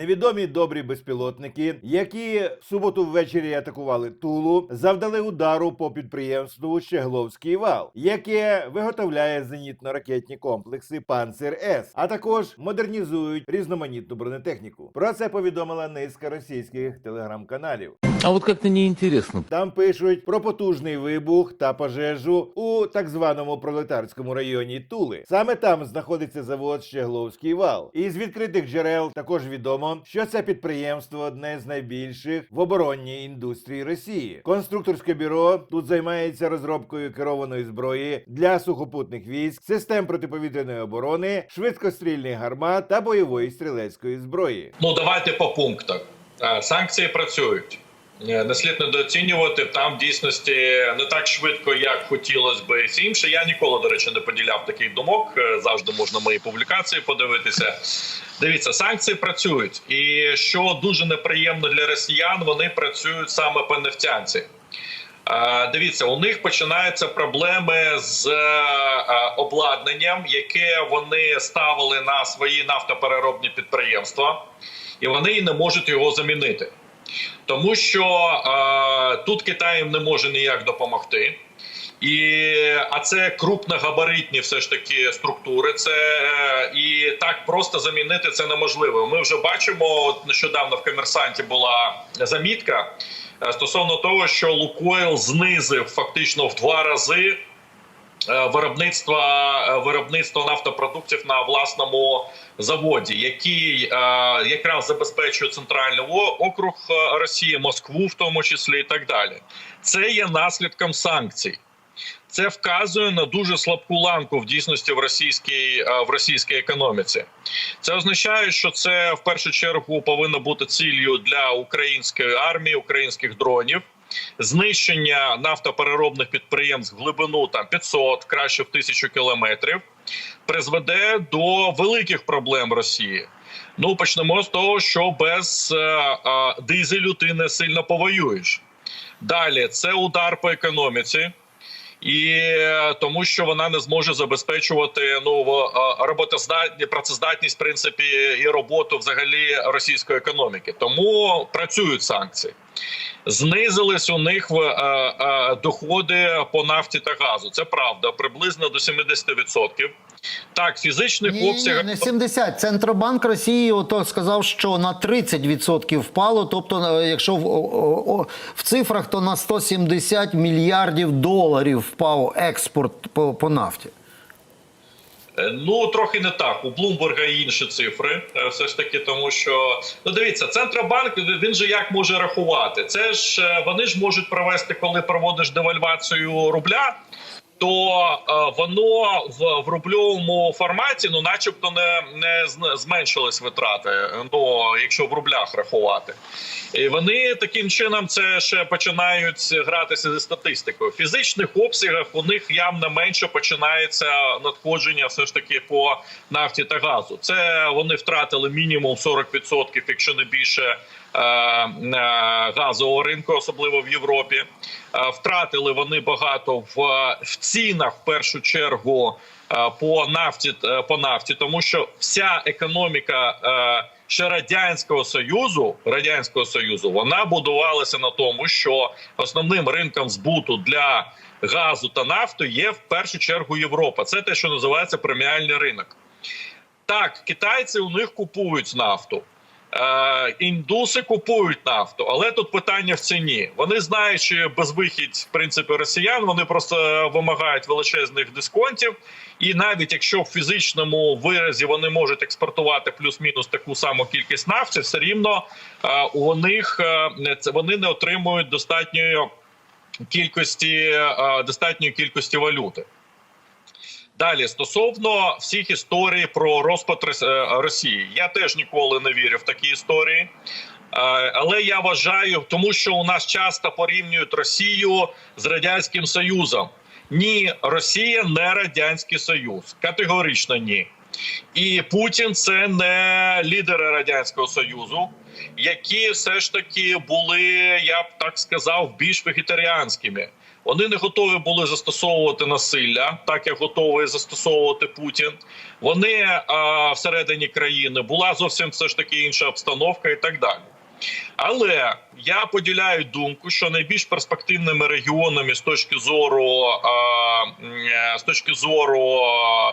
невідомі добрі безпілотники, які в суботу ввечері атакували Тулу, завдали удару по підприємству Щегловський вал, яке виготовляє зенітно-ракетні комплекси Панцир С, а також модернізують різноманітну бронетехніку. Про це повідомила низка російських телеграм-каналів. А вот как-то неинтересно. Там пишуть про потужний вибух та пожежу у так званому пролетарському районі Тули. Саме там знаходиться завод Щегловський вал. І з відкритих джерел також відомо, що це підприємство одне з найбільших в оборонній індустрії Росії. Конструкторське бюро тут займається розробкою керованої зброї для сухопутних військ, систем протиповітряної оборони, швидкострільних гармат та бойової стрілецької зброї. Ну давайте по пунктах. Е, Санкції працюють. Не слід недооцінювати там в дійсності не так швидко, як хотілося би всі інше. Я ніколи, до речі, не поділяв таких думок. Е, Завжди можна мої публікації подивитися. Дивіться, санкції працюють, і що дуже неприємно для росіян, вони працюють саме по нефтянці. Е, Дивіться, у них починаються проблеми з е, обладнанням, яке вони ставили на свої нафтопереробні підприємства, і вони не можуть його замінити. Тому що е, тут Китай їм не може ніяк допомогти. І, а це крупногабаритні все ж таки структури. Це е, і так просто замінити це неможливо. Ми вже бачимо. От нещодавно в комерсанті була замітка е, стосовно того, що Лукойл знизив фактично в два рази виробництва е, виробництва нафтопродуктів на власному заводі, який е, якраз забезпечує центральний округ е, Росії, Москву, в тому числі, і так далі. Це є наслідком санкцій. Це вказує на дуже слабку ланку в дійсності в російській е, в російській економіці. Це означає, що це в першу чергу повинно бути ціллю для української армії, українських дронів. Знищення нафтопереробних підприємств в глибину там 500, краще в тисячу кілометрів, призведе до великих проблем Росії. Ну почнемо з того, що без е, е, дизелю ти не сильно повоюєш. Далі це удар по економіці. І е, тому, що вона не зможе забезпечувати ну е, працездатність, в принципі, і роботу взагалі російської економіки. Тому працюють санкції. Знизились у них в, е, е, доходи по нафті та газу. Це правда, приблизно до 70%. Так, фізичних Ні, ні, не 70. Центробанк Росії ото сказав, що на 30% впало. Тобто, е, якщо в, о- о- в цифрах, то на 170 мільярдів доларів впав експорт по, по нафті. Е, Ну трохи не так. У Блумберга інші цифри, е, все ж таки, тому що ну дивіться, центробанк він же як може рахувати? Це ж е, вони ж можуть провести, коли проводиш девальвацію рубля. То е, воно в, в рубльовому форматі, ну, начебто, не, не зменшились витрати. Ну, якщо в рублях рахувати, і вони таким чином це ще починають гратися зі статистикою. В фізичних обсягах у них явно менше починається надходження, все ж таки по нафті та газу. Це вони втратили мінімум 40%, якщо не більше. Е, Газового ринку, особливо в Європі, Е, втратили вони багато в, в цінах в першу чергу е, по нафті по нафті, тому що вся економіка ще радянського союзу радянського союзу вона будувалася на тому, що основним ринком збуту для газу та нафти є в першу чергу Європа. Це те, що називається преміальний ринок. Так, китайці у них купують нафту. Е, індуси купують нафту, але тут питання в ціні. Вони знають, що безвихідь в принципі росіян. Вони просто вимагають величезних дисконтів. І навіть якщо в фізичному виразі вони можуть експортувати плюс-мінус таку саму кількість нафти, все рівно е, у них е, вони не отримують достатньої кількості достатньої кількості валюти. Далі стосовно всіх історій про розпад е, Росії, я теж ніколи не вірив в такі історії. Е, Але я вважаю, тому що у нас часто порівнюють Росію з радянським Союзом. Ні, Росія не радянський Союз, категорично ні. І Путін це не лідери радянського союзу, які все ж таки були, я б так сказав, більш вегетаріанськими. Вони не готові були застосовувати насилля, так як готовий застосовувати Путін. Вони а, всередині країни була зовсім все ж таки інша обстановка і так далі. Але я поділяю думку, що найбільш перспективними регіонами з точки зору а, е, з точки зору а,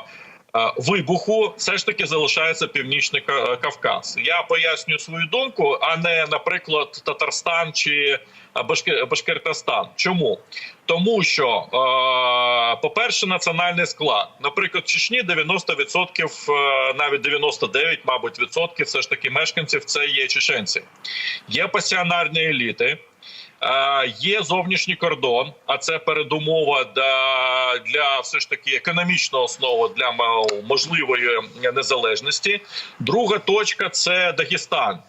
вибуху, все ж таки залишається північний Кавказ. Я поясню свою думку, а не, наприклад, Татарстан чи а, Башкиртостан. Чому? Тому що, е, по-перше, національний склад. Наприклад, в Чечні 90%, е, навіть 99, мабуть, відсотків все ж таки мешканців це є чеченці. Є пасіонарні еліти. Е, Є зовнішній кордон, а це передумова для, для все ж таки економічна основа для можливої незалежності. Друга точка це Дагестан.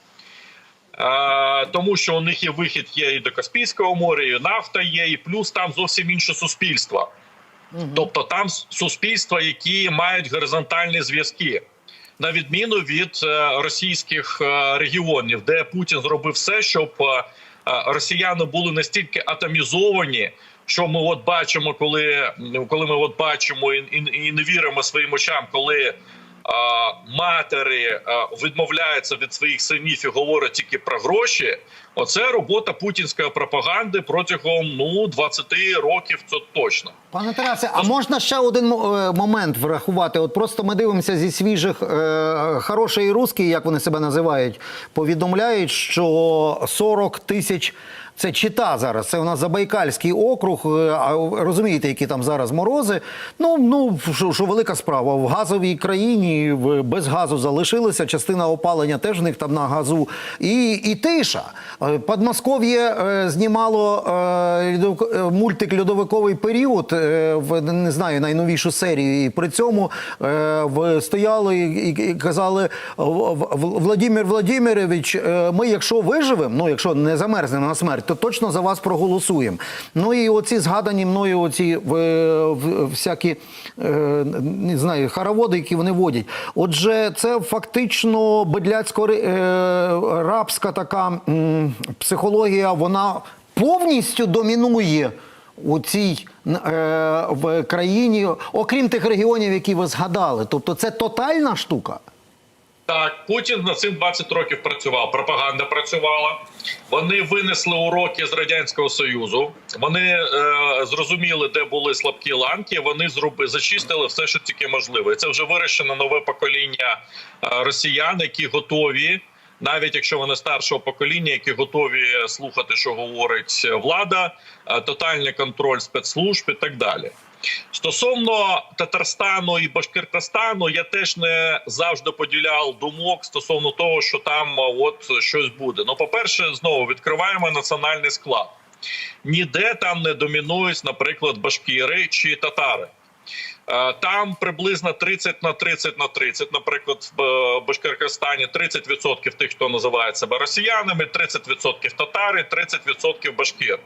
Е, тому що у них є вихід є і до Каспійського моря, і нафта є, і плюс там зовсім інше суспільство. Тобто там суспільства, які мають горизонтальні зв'язки, на відміну від е, російських регіонів, де Путін зробив все, щоб росіяни були настільки атомізовані. Що ми от бачимо, коли, коли ми от бачимо і, і, і не віримо своїм очам, коли матері відмовляються від своїх синів і говорять тільки про гроші. Оце робота путінської пропаганди протягом ну 20 років. Це точно. Пане Тарасе, а можна ще один е, момент врахувати? От просто ми дивимося зі свіжих е, хороший русський, як вони себе називають, повідомляють, що 40 тисяч. Це чита зараз. Це у нас Забайкальський округ. е, А розумієте, які там зараз морози. Ну ну що, що велика справа. В газовій країні без газу залишилися. Частина опалення теж в них там на газу. І, і тиша. Е, Подмосков'є е, знімало мультик Льодовиковий період в не знаю найновішу серію. І при цьому стояли і, казали «В- В- Владимир Владимирович, ми, якщо виживемо, ну якщо не замерзнемо на смерть, то точно за вас проголосуємо. Ну і оці згадані мною оці в, всякі е, не знаю, хороводи, які вони водять. Отже, це фактично бедляцько е, рабська така психологія, вона повністю домінує у цій е, в країні, окрім тих регіонів, які ви згадали. Тобто це тотальна штука. Так, Путін над цим 20 років працював. Пропаганда працювала. Вони винесли уроки з радянського союзу. Вони е, зрозуміли, де були слабкі ланки. Вони зроби зачистили все, що тільки можливо. І це вже вирощено нове покоління е, росіян, які готові. Навіть якщо вони старшого покоління, які готові слухати, що говорить влада, е, тотальний контроль спецслужб і так далі. Стосовно Татарстану і Башкиртостану, я теж не завжди поділяв думок стосовно того, що там от щось буде. Ну, по-перше, знову відкриваємо національний склад. Ніде там не домінують, наприклад, башкіри чи татари. Е, Там приблизно 30 на 30 на 30, наприклад, в е, Башкиркостані 30% тих, хто називає себе росіянами, 30% татари, 30% башкір.